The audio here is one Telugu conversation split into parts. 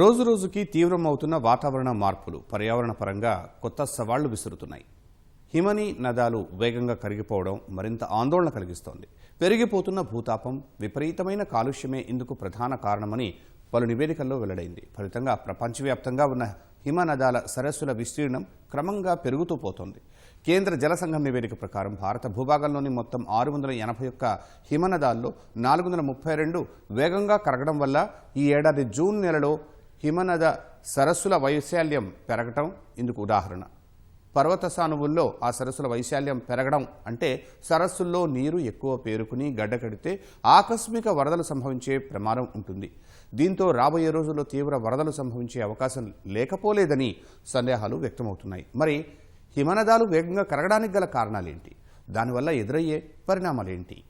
రోజు రోజుకి తీవ్రమవుతున్న వాతావరణ మార్పులు పర్యావరణ పరంగా కొత్త సవాళ్ళు విసురుతున్నాయి. హిమని నదాలు వేగంగా కరిగిపోవడం మరింత ఆందోళన కలిగిస్తోంది. పెరిగిపోతున్న భూతాపం విపరీతమైన కాలుష్యమే ఇందుకు ప్రధాన కారణమని పలు నివేదికల్లో వెల్లడైంది. ఫలితంగా ప్రపంచవ్యాప్తంగా ఉన్న హిమనదాల సరస్సుల విస్తీర్ణం క్రమంగా పెరుగుతూ పోతోంది. కేంద్ర జల సంఘం నివేదిక ప్రకారం భారత భూభాగంలోని మొత్తం ఆరు వందల ఎనభై ఒక్క హిమనదాల్లో నాలుగు వందల ముప్పై రెండు వేగంగా కరగడం వల్ల ఈ ఏడాది జూన్ నెలలో హిమనద సరస్సుల వైశాల్యం పెరగటం ఇందుకు ఉదాహరణ. పర్వత సానువుల్లో ఆ సరస్సుల వైశాల్యం పెరగడం అంటే సరస్సుల్లో నీరు ఎక్కువ పేరుకుని గడ్డకడితే ఆకస్మిక వరదలు సంభవించే ప్రమాదం ఉంటుంది. దీంతో రాబోయే రోజుల్లో తీవ్ర వరదలు సంభవించే అవకాశం లేకపోలేదని సందేహాలు వ్యక్తమవుతున్నాయి. మరి హిమనదాలు వేగంగా కరగడానికి గల కారణాలేంటి? దానివల్ల ఎదురయ్యే పరిణామాలేంటి?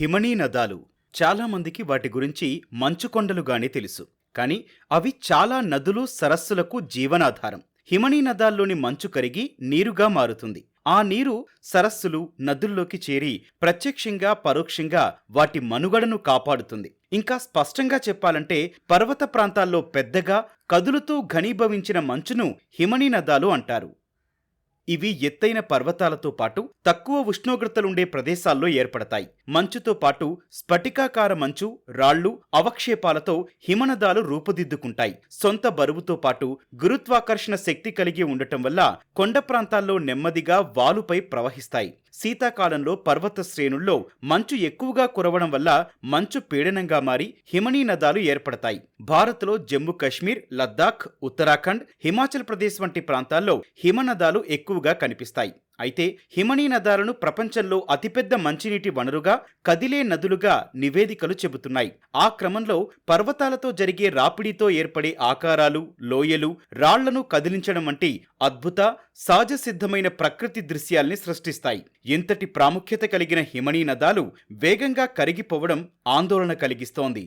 హిమనీ నదాలు చాలామందికి వాటి గురించి మంచుకొండలుగానే తెలుసు. కానీ అవి చాలా నదులు సరస్సులకు జీవనాధారం. హిమనీ నదాల్లోని మంచు కరిగి నీరుగా మారుతుంది. ఆ నీరు సరస్సులు నదుల్లోకి చేరి ప్రత్యక్షంగా పరోక్షంగా వాటి మనుగడను కాపాడుతుంది. ఇంకా స్పష్టంగా చెప్పాలంటే పర్వత ప్రాంతాల్లో పెద్దగా కదులుతూ ఘనీభవించిన మంచును హిమనీ నదాలు అంటారు. ఇవి ఎత్తైన పర్వతాలతో పాటు తక్కువ ఉష్ణోగ్రతలుండే ప్రదేశాల్లో ఏర్పడతాయి. మంచుతో పాటు స్ఫటికాకార మంచు రాళ్ళు అవక్షేపాలతో హిమనదాలు రూపుదిద్దుకుంటాయి. సొంత బరువుతో పాటు గురుత్వాకర్షణ శక్తి కలిగి ఉండటం వల్ల కొండ ప్రాంతాల్లో నెమ్మదిగా వాలుపై ప్రవహిస్తాయి. శీతాకాలంలో పర్వత శ్రేణుల్లో మంచు ఎక్కువగా కురవడం వల్ల మంచు పీడనంగా మారి హిమనీ నదాలు ఏర్పడతాయి. భారత్లో జమ్మూ కాశ్మీర్ లద్దాఖ్ ఉత్తరాఖండ్ హిమాచల్ ప్రదేశ్ వంటి ప్రాంతాల్లో హిమనదాలు ఎక్కువగా కనిపిస్తాయి. అయితే హిమనీ నదాలను ప్రపంచంలో అతిపెద్ద మంచినీటి వనరుగా కదిలే నదులుగా నివేదికలు చెబుతున్నాయి. ఆ క్రమంలో పర్వతాలతో జరిగే రాపిడితో ఏర్పడే ఆకారాలు లోయలు రాళ్ళను కదిలించడం వంటి అద్భుత సహజ సిద్ధమైన ప్రకృతి దృశ్యాల్ని సృష్టిస్తాయి. ఎంతటి ప్రాముఖ్యత కలిగిన హిమనీ నదాలు వేగంగా కరిగిపోవడం ఆందోళన కలిగిస్తోంది.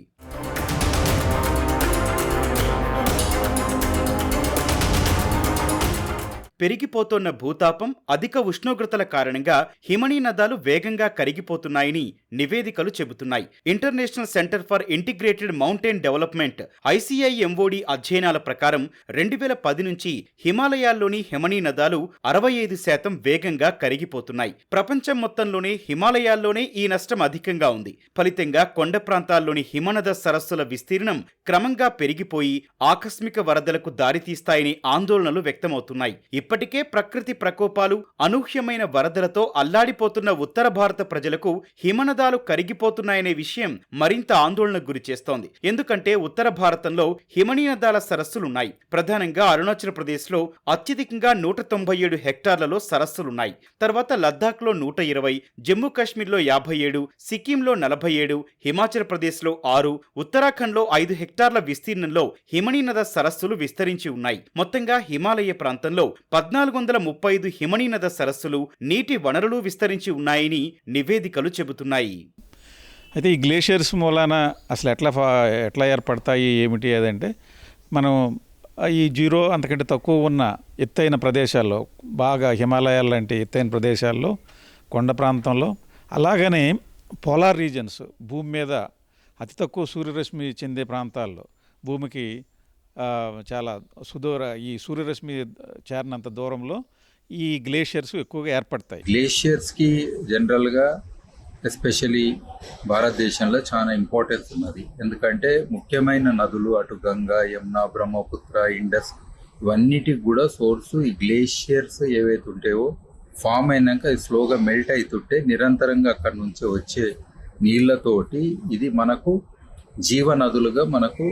పెరిగిపోతోన్న భూతాపం అధిక ఉష్ణోగ్రతల కారణంగా హిమనీ నదాలు వేగంగా కరిగిపోతున్నాయని నివేదికలు చెబుతున్నాయి. International Centre for Integrated Mountain Development ICIMOD అధ్యయనాల ప్రకారం రెండు వేల పది నుంచి హిమాలయాల్లోని హిమనీ నదాలు అరవై ఐదు శాతం వేగంగా కరిగిపోతున్నాయి. ప్రపంచం మొత్తంలోనే హిమాలయాల్లోనే ఈ నష్టం అధికంగా ఉంది. ఫలితంగా కొండ ప్రాంతాల్లోని హిమనద సరస్సుల విస్తీర్ణం క్రమంగా పెరిగిపోయి ఆకస్మిక వరదలకు దారితీస్తాయని ఆందోళనలు వ్యక్తమవుతున్నాయి. ఇప్పటికే ప్రకృతి ప్రకోపాలు అనూహ్యమైన వరదలతో అల్లాడిపోతున్న ఉత్తర భారత ప్రజలకు హిమనదాలు కరిగిపోతున్నాయనే విషయం మరింత ఆందోళనకు గురి చేస్తోంది. ఎందుకంటే ఉత్తర భారతంలో హిమనీనదాల సరస్సులున్నాయి. ప్రధానంగా అరుణాచల్ ప్రదేశ్లో అత్యధికంగా నూట తొంభై ఏడు హెక్టార్లలో సరస్సులున్నాయి. తర్వాత లద్దాఖ్లో నూట ఇరవై జమ్మూ కాశ్మీర్లో యాభై ఏడు సిక్కింలో నలభై ఏడు హిమాచల్ ప్రదేశ్లో ఆరు ఉత్తరాఖండ్లో ఐదు హెక్టార్ల విస్తీర్ణంలో హిమనీనద సరస్సులు విస్తరించి ఉన్నాయి. మొత్తంగా హిమాలయ ప్రాంతంలో పద్నాలుగు వందల ముప్పై ఐదు హిమనీనద సరస్సులు నీటి వనరులు విస్తరించి ఉన్నాయని నివేదికలు చెబుతున్నాయి. అయితే ఈ గ్లేషియర్స్ మూలాన అసలు ఎట్లా ఫా- ఎట్లా ఏర్పడతాయి ఏమిటి అదంటే మనం ఈ జీరో అంతకంటే తక్కువ ఉన్న ఎత్తైన ప్రదేశాల్లో బాగా హిమాలయాలు లాంటి ఎత్తైన ప్రదేశాల్లో కొండ ప్రాంతంలో అలాగనే పోలార్ రీజన్స్ భూమి మీద అతి తక్కువ సూర్యరశ్మి చెందే ప్రాంతాల్లో భూమికి చాలా సుదూర ఈ సూర్యరశ్మి చేరినంత దూరంలో ఈ గ్లేషియర్స్ ఎక్కువగా ఏర్పడతాయి. గ్లేషియర్స్కి జనరల్గా ఎస్పెషలీ భారతదేశంలో చాలా ఇంపార్టెన్స్ ఉన్నది. ఎందుకంటే ముఖ్యమైన నదులు అటు గంగా యమున బ్రహ్మపుత్ర ఇండస్ ఇవన్నిటికి కూడా సోర్సు ఈ గ్లేషియర్స్ ఏవైతే ఉంటాయో ఫామ్ అయినాక అది స్లోగా మెల్ట్ అవుతుంటే నిరంతరంగా అక్కడ నుంచి వచ్చే నీళ్ళతోటి ఇది మనకు జీవనదులుగా మనకు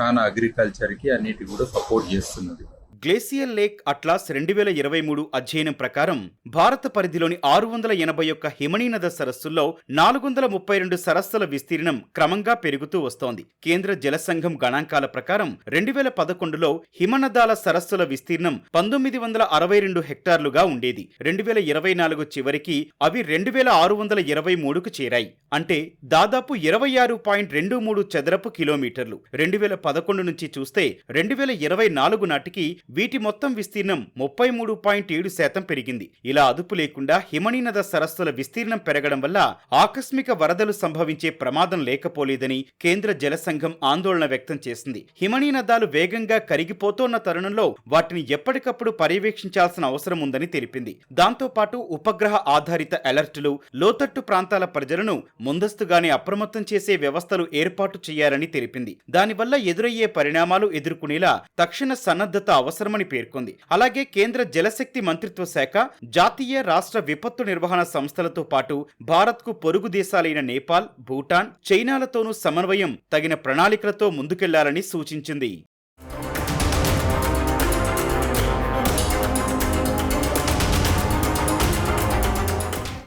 చాలా అగ్రికల్చర్కి అన్నిటి కూడా సపోర్ట్ చేస్తున్నది. గ్లేసియల్ లేక్ అట్లాస్ రెండు వేల ఇరవై మూడు అధ్యయనం ప్రకారం భారత పరిధిలోని ఆరు వందల ఎనభై ఒక్క హిమనీనద సరస్సుల్లో నాలుగు వందల ముప్పై రెండు సరస్సుల విస్తీర్ణం క్రమంగా పెరుగుతూ వస్తోంది. కేంద్ర జల సంఘం గణాంకాల ప్రకారం రెండు వేల పదకొండులో హిమనదాల సరస్సుల విస్తీర్ణం పంతొమ్మిది వందల అరవై రెండు హెక్టార్లుగా ఉండేది. రెండు వేల ఇరవై నాలుగు చివరికి అవి రెండు వేల ఆరు వందల ఇరవై మూడుకు చేరాయి. అంటే దాదాపు ఇరవై ఆరు పాయింట్ రెండు మూడు చదరపు కిలోమీటర్లు. రెండు వేల పదకొండు నుంచి చూస్తే రెండు వేల ఇరవై నాలుగు నాటికి వీటి మొత్తం విస్తీర్ణం ముప్పై మూడు పాయింట్ ఏడు శాతం పెరిగింది. ఇలా అదుపు లేకుండా హిమనీనద సరస్సుల విస్తీర్ణం పెరగడం వల్ల ఆకస్మిక వరదలు సంభవించే ప్రమాదం లేకపోలేదని కేంద్ర జల సంఘం ఆందోళన వ్యక్తం చేసింది. హిమనీనదాలు వేగంగా కరిగిపోతున్న తరుణంలో వాటిని ఎప్పటికప్పుడు పర్యవేక్షించాల్సిన అవసరం ఉందని తెలిపింది. దాంతో పాటు ఉపగ్రహ ఆధారిత అలర్టులు లోతట్టు ప్రాంతాల ప్రజలను ముందస్తుగానే అప్రమత్తం చేసే వ్యవస్థలు ఏర్పాటు చేయాలని తెలిపింది. దానివల్ల ఎదురయ్యే పరిణామాలు ఎదుర్కొనేలా తక్షణ సన్నద్ధత అవసరం అవసరమని పేర్కొంది. అలాగే కేంద్ర జలశక్తి మంత్రిత్వ శాఖ జాతీయ రాష్ట్ర విపత్తు నిర్వహణ సంస్థలతో పాటు భారత్కు పొరుగు దేశాలైన నేపాల్ భూటాన్ చైనాలతోనూ సమన్వయం తగిన ప్రణాళికలతో ముందుకెళ్ళాలని సూచించింది.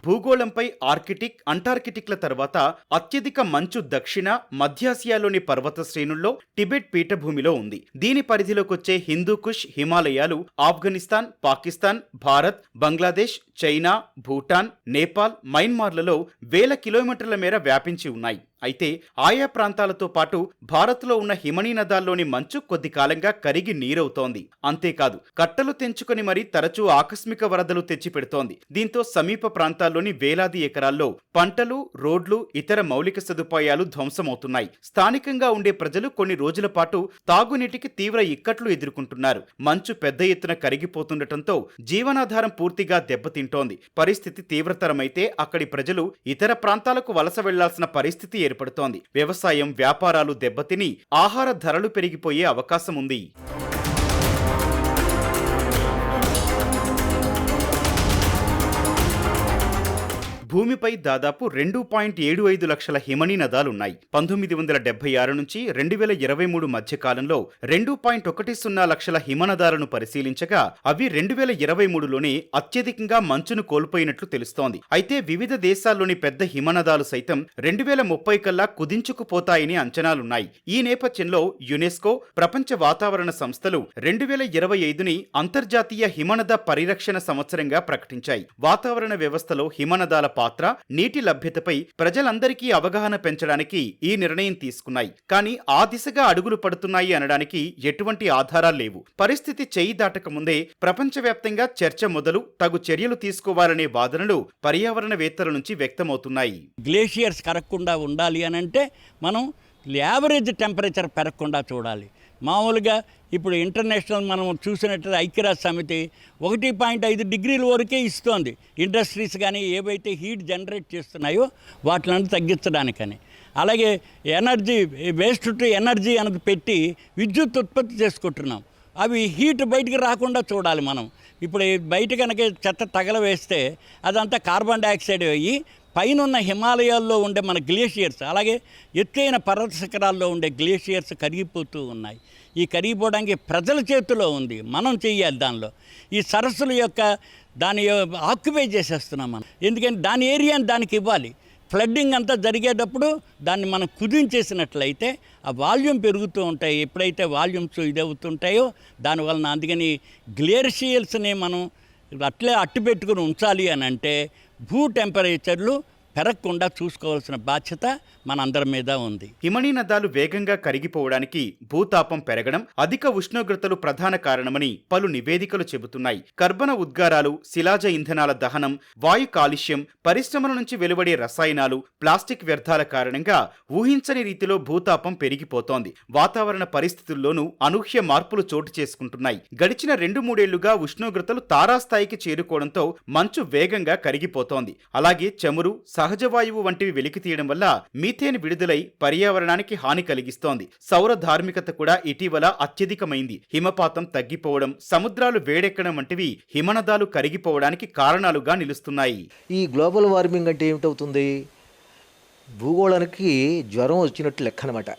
భూగోళంపై ఆర్కిటిక్ అంటార్కిటిక్ల తర్వాత అత్యధిక మంచు దక్షిణ మధ్యాసియాలోని పర్వత శ్రేణుల్లో టిబెట్ పీఠభూమిలో ఉంది. దీని పరిధిలోకొచ్చే హిందూకుష్ హిమాలయాలు ఆఫ్ఘనిస్తాన్ పాకిస్తాన్ భారత్ బంగ్లాదేశ్ చైనా భూటాన్ నేపాల్ మయన్మార్లలో వేల కిలోమీటర్ల మేర వ్యాపించి ఉన్నాయి. అయితే ఆయా ప్రాంతాలతో పాటు భారత్లో ఉన్న హిమనీ నదాల్లోని మంచు కొద్ది కాలంగా కరిగి నీరవుతోంది. అంతేకాదు కట్టలు తెంచుకొని మరీ తరచూ ఆకస్మిక వరదలు తెచ్చిపెడుతోంది. దీంతో సమీప ప్రాంతాల్లోని వేలాది ఎకరాల్లో పంటలు రోడ్లు ఇతర మౌలిక సదుపాయాలు ధ్వంసమవుతున్నాయి. స్థానికంగా ఉండే ప్రజలు కొన్ని రోజుల పాటు తాగునీటికి తీవ్ర ఇక్కట్లు ఎదుర్కొంటున్నారు. మంచు పెద్ద ఎత్తున కరిగిపోతుండటంతో జీవనాధారం పూర్తిగా దెబ్బతింటోంది పరిస్థితి తీవ్రతరమైతే అక్కడి ప్రజలు ఇతర ప్రాంతాలకు వలస వెళ్ళాల్సిన పరిస్థితి ఏర్పడుతోంది. వ్యవసాయం వ్యాపారాలు దెబ్బతిని ఆహార ధరలు పెరిగిపోయే అవకాశం ఉంది భూమిపై దాదాపు రెండు పాయింట్ ఏడు ఐదు లక్షల హిమనీ నదాలున్నాయి. పంతొమ్మిది వందల డెబ్బై ఆరు నుంచి రెండు వేల ఇరవై మూడు మధ్య కాలంలో రెండు పాయింట్ ఒకటి సున్నా లక్షల హిమనదాలను పరిశీలించగా అవి రెండు వేల ఇరవై మూడులోనే అత్యధికంగా మంచును కోల్పోయినట్లు తెలుస్తోంది. అయితే వివిధ దేశాల్లోని పెద్ద హిమనదాలు సైతం రెండు వేల ముప్పై కల్లా కుదించుకుపోతాయని అంచనాలున్నాయి. ఈ నేపథ్యంలో యునెస్కో ప్రపంచ వాతావరణ సంస్థలు రెండు వేల ఇరవై ఐదుని అంతర్జాతీయ హిమనద పరిరక్షణ సంవత్సరంగా ప్రకటించాయి. వాతావరణ వ్యవస్థలో హిమనదాల పాత్ర నీటి లభ్యతపై ప్రజలందరికీ అవగాహన పెంచడానికి ఈ నిర్ణయం తీసుకున్నాయి. కానీ ఆ దిశగా అడుగులు పడుతున్నాయి అనడానికి ఎటువంటి ఆధారాలు లేవు. పరిస్థితి చేయి దాటక ముందే ప్రపంచవ్యాప్తంగా చర్చ మొదలు తగు చర్యలు తీసుకోవాలనే వాదనలు పర్యావరణవేత్తల నుంచి వ్యక్తమవుతున్నాయి. గ్లేషియర్స్ కరగకుండా ఉండాలి అని అంటే మనం యావరేజ్ టెంపరేచర్ పెరగకుండా చూడాలి. మామూలుగా ఇప్పుడు ఇంటర్నేషనల్ మనం చూసినట్లయితే ఐక్యరాజ్య సమితి ఒకటి పాయింట్ ఐదు డిగ్రీల వరకే ఇస్తోంది. ఇండస్ట్రీస్ కానీ ఏవైతే హీట్ జనరేట్ చేస్తున్నాయో వాటిని తగ్గించడానికని. అలాగే ఎనర్జీ వేస్ట్ టు ఎనర్జీ అనేది పెట్టి విద్యుత్ ఉత్పత్తి చేసుకుంటున్నాం. అవి హీట్ బయటికి రాకుండా చూడాలి మనం. ఇప్పుడు బయట కనుక చెత్త తగలవేస్తే అదంతా కార్బన్ డైఆక్సైడ్ అయ్యి పైన ఉన్న హిమాలయాల్లో ఉండే మన గ్లేషియర్స్ అలాగే ఎత్తైన పర్వత శిఖరాల్లో ఉండే గ్లేషియర్స్ కరిగిపోతూ ఉన్నాయి. ఈ కరిగిపోవడానికి ప్రజల చేతిలో ఉంది. మనం చెయ్యాలి దానిలో. ఈ సరస్సుల యొక్క దాని ఆక్యుపై చేసేస్తున్నాం మనం. ఎందుకంటే దాని ఏరియాని దానికి ఇవ్వాలి. ఫ్లడ్డింగ్ అంతా జరిగేటప్పుడు దాన్ని మనం కుదించేసినట్లయితే ఆ వాల్యూమ్ పెరుగుతూ ఉంటాయి. ఎప్పుడైతే వాల్యూమ్స్ ఇదవుతుంటాయో దానివలన అందుకని గ్లేషియల్స్ని మనం అట్లే అట్టు పెట్టుకుని ఉంచాలి అని అంటే భూ టెంపరేచర్లు పెరగకుండా చూసుకోవాల్సిన బాధ్యత మనందరి మీద ఉంది. హిమనీ నదాలు వేగంగా కరిగిపోవడానికి భూతాపం పెరగడం అధిక ఉష్ణోగ్రతలు ప్రధాన కారణమని పలు నివేదికలు చెబుతున్నాయి. కర్బన ఉద్గారాలు శిలాజ ఇంధనాల దహనం వాయు కాలుష్యం పరిశ్రమల నుంచి వెలువడే రసాయనాలు ప్లాస్టిక్ వ్యర్థాల కారణంగా ఊహించని రీతిలో భూతాపం పెరిగిపోతోంది. వాతావరణ పరిస్థితుల్లోనూ అనూహ్య మార్పులు చోటు చేసుకుంటున్నాయి. గడిచిన రెండు మూడేళ్ళుగా ఉష్ణోగ్రతలు తారాస్థాయికి చేరుకోవడంతో మంచు వేగంగా కరిగిపోతోంది. అలాగే చమురు సహజ వాయువు వంటివి వెలికి తీయడం వల్ల మీథేన్ విడుదలై పర్యావరణానికి హాని కలిగిస్తోంది. సౌర ధార్మికత కూడా ఇటీవల అత్యధికమైంది. హిమపాతం తగ్గిపోవడం సముద్రాలు వేడెక్కడం వంటివి హిమనదాలు కరిగిపోవడానికి కారణాలుగా నిలుస్తున్నాయి. ఈ గ్లోబల్ వార్మింగ్ అంటే ఏమిటవుతుంది? భూగోళానికి జ్వరం వచ్చినట్టు లెక్క అనమాట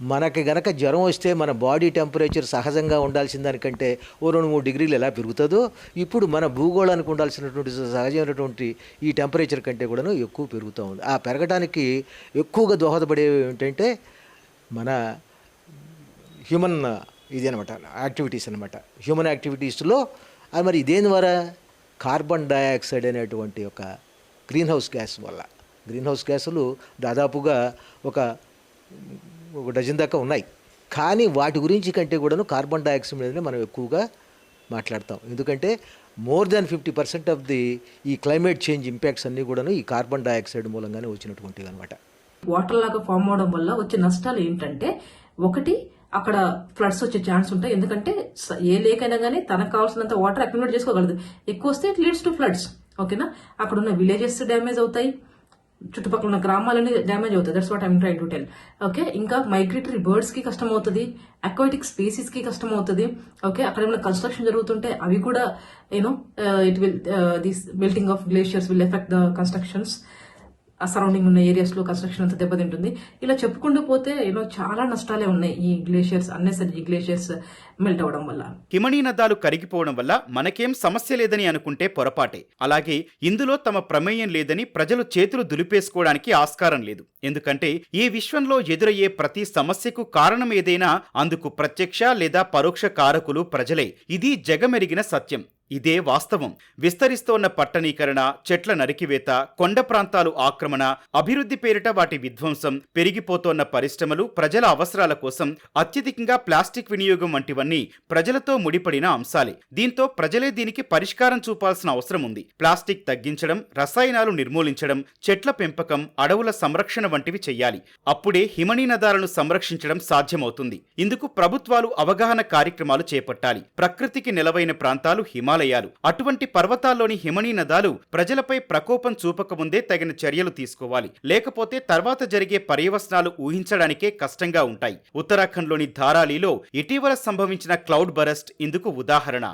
మనకి గనక జ్వరం వస్తే మన బాడీ టెంపరేచర్ సహజంగా ఉండాల్సిన దానికంటే ఓ రెండు మూడు డిగ్రీలు ఎలా పెరుగుతుందో ఇప్పుడు మన భూగోళానికి ఉండాల్సినటువంటి సహజమైనటువంటి ఈ టెంపరేచర్ కంటే కూడాను ఎక్కువ పెరుగుతూ ఉంది. ఆ పెరగడానికి ఎక్కువగా దోహదపడేవి ఏంటంటే మన హ్యూమన్ ఇది అనమాట యాక్టివిటీస్ అనమాట హ్యూమన్ యాక్టివిటీస్లో అది మరి దేని ద్వారా? కార్బన్ డయాక్సైడ్ అనేటువంటి ఒక గ్రీన్ హౌస్ గ్యాస్ వల్ల. గ్రీన్ హౌస్ గ్యాసులు దాదాపుగా ఒక ఒక డజన్ దాకా ఉన్నాయి. కానీ వాటి గురించి కంటే కూడాను కార్బన్ డైఆక్సైడ్ మీదనే మనం ఎక్కువగా మాట్లాడతాం. ఎందుకంటే more than fifty percent of the ఈ క్లైమేట్ చేంజ్ ఇంపాక్ట్స్ అన్నీ కూడాను ఈ కార్బన్ డైఆక్సైడ్ మూలంగానే వచ్చినటువంటివి అనమాట వాటర్ లాగా ఫామ్ అవడం వల్ల వచ్చే నష్టాలు ఏంటంటే ఒకటి అక్కడ ఫ్లడ్స్ వచ్చే ఛాన్స్ ఉంటాయి. ఎందుకంటే ఏ లేక్ అయినా కానీ తనకు కావాల్సినంత వాటర్ అక్యుమిలేట్ చేసుకోగలదు. ఎక్కువ వస్తే ఇట్ లీడ్స్ టు ఫ్లడ్స్ ఓకేనా? అక్కడ ఉన్న విలేజెస్ డ్యామేజ్ అవుతాయి. చుట్టుపక్కల ఉన్న గ్రామాలన్నీ డ్యామేజ్ అవుతాయి. That's what I'm try to tell okay ఇంకా మైగ్రేటరీ బర్డ్స్కి కష్టం అవుతుంది అక్వాటిక్ స్పీసీస్కి కష్టం అవుతుంది ఓకే అక్కడ ఏమైనా కన్స్ట్రక్షన్ జరుగుతుంటే అవి కూడా you know it will this building of glaciers will affect the constructions surrounding ఉన్న ఏరియాస్లో కన్స్ట్రక్షన్ అంతా దెబ్బతింటుంది. ఇలా చెప్పుకుంటూ పోతే యూనో చాలా నష్టాలే ఉన్నాయి ఈ గ్లేషియర్స్ అన్నెసరీ గ్లేషియర్స్ మెల్ట్ అవడం వల్ల. హిమనీ నదాలు కరిగిపోవడం వల్ల మనకేం సమస్య లేదని అనుకుంటే పొరపాటే. అలాగే ఇందులో తమ ప్రమేయం లేదని ప్రజలు చేతులు దులిపేసుకోవడానికి ఆస్కారం లేదు. ఎందుకంటే ఈ విశ్వంలో ఎదురయ్యే ప్రతి సమస్యకు కారణం ఏదైనా అందుకు ప్రత్యక్ష లేదా పరోక్ష కారకులు ప్రజలే. ఇది జగమెరిగిన సత్యం. ఇదే వాస్తవం. విస్తరిస్తోన్న పట్టణీకరణ చెట్ల నరికివేత కొండ ప్రాంతాలు ఆక్రమణ అభివృద్ధి పేరిట వాటి విధ్వంసం పెరిగిపోతోన్న పరిశ్రమలు ప్రజల అవసరాల కోసం అత్యధికంగా ప్లాస్టిక్ వినియోగం వంటివన్నీ ప్రజలతో ముడిపడిన అంశాలే. దీంతో ప్రజలే దీనికి పరిష్కారం చూపాల్సిన అవసరం ఉంది. ప్లాస్టిక్ తగ్గించడం రసాయనాలు నిర్మూలించడం చెట్ల పెంపకం అడవుల సంరక్షణ వంటివి చేయాలి అప్పుడే హిమనీ నదాలను సంరక్షించడం సాధ్యమవుతుంది. ఇందుకు ప్రభుత్వాలు అవగాహన కార్యక్రమాలు చేపట్టాలి. ప్రకృతికి నెలవైన ప్రాంతాలు హిమాలయాలు అటువంటి పర్వతాల్లోని హిమనీ నదాలు ప్రజలపై ప్రకోపం చూపకముందే తగిన చర్యలు తీసుకోవాలి. లేకపోతే తర్వాత జరిగే పర్యవసనాలు ఊహించడానికే కష్టంగా ఉంటాయి. ఉత్తరాఖండ్లోని ధారాలిలో ఇటీవల సంభవించిన క్లౌడ్ బరస్ట్ ఇందుకు ఉదాహరణ.